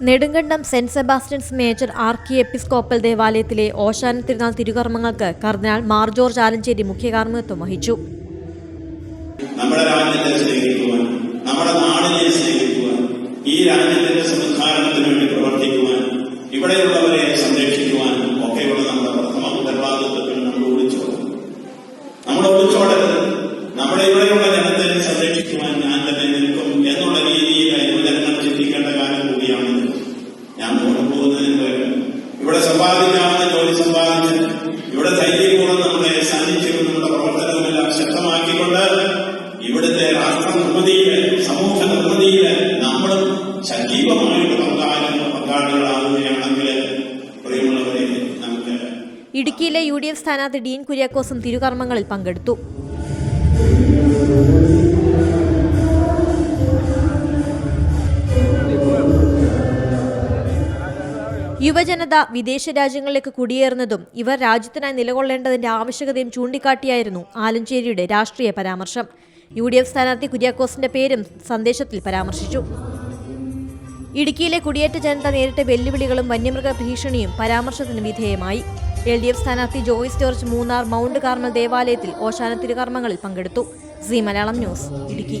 Nedumkandam saint Sebastian's major archiepiscopal ദേവാലയത്തിലെ ഓശാന തിരുനാൾ തിരുകർമ്മങ്ങൾക്ക് കർദിനാൾ മാർ ജോർജ് ആലഞ്ചേരി മുഖ്യകാർമ്മികത്വം വഹിച്ചു. നമ്മുടെ രാജ്യത്തെ നമ്മുടെ നാടിനെ ഈ രാജ്യത്തിന്റെ വേണ്ടി ഇവിടെയുള്ളവരെ സംരക്ഷിക്കുവാൻ ഒക്കെയുള്ള നമ്മുടെ പ്രഥമ ഉത്തരവാദിത്വത്തിൽ നമ്മൾ ഒളിച്ചോടും നമ്മൾ ഒളിച്ചോടരുത് ഇവിടെ സമ്പാദിക്കാവുന്ന ജോലി സമ്പാദിച്ച് ഇവിടെ ധൈര്യപൂർവം നമ്മളെ സാന്നിധ്യവും നമ്മുടെ പ്രവർത്തനവുമെല്ലാം ശക്തമാക്കിക്കൊണ്ട് ഇവിടുത്തെ രാഷ്ട്ര നിർമ്മിതിയിൽ സമൂഹ നിർമ്മിതിയിൽ നമ്മളും സജീവമായിട്ട് പങ്കാളികൾ പങ്കാളികളാകുകയാണെങ്കിൽ പ്രിയമുള്ളവരെ നമുക്ക് ഇടുക്കിയിലെ യു ഡി എഫ് സ്ഥാനാർത്ഥി ഡീൻ കുര്യാക്കോസും തിരുകർമ്മങ്ങളിൽ പങ്കെടുത്തു. യുവജനത വിദേശ രാജ്യങ്ങളിലേക്ക് കുടിയേറുന്നതും ഇവർ രാജ്യത്തിനായി നിലകൊള്ളേണ്ടതിന്റെ ആവശ്യകതയും ചൂണ്ടിക്കാട്ടിയായിരുന്നു ആലഞ്ചേരിയുടെ രാഷ്ട്രീയ പരാമർശം. യു ഡി എഫ് സ്ഥാനാർത്ഥി കുര്യാക്കോസിന്റെ പേരും സന്ദേശത്തിൽ പരാമർശിച്ചു. ഇടുക്കിയിലെ കുടിയേറ്റ ജനത നേരിട്ട വെല്ലുവിളികളും വന്യമൃഗ ഭീഷണിയും പരാമർശത്തിന് വിധേയമായി. എൽ ഡി എഫ് സ്ഥാനാർത്ഥി Joyce George Munnar mount Carmel ദേവാലയത്തിൽ ഓശാന തിരുകർമ്മങ്ങളിൽ പങ്കെടുത്തു. C Malayalam news Idukki.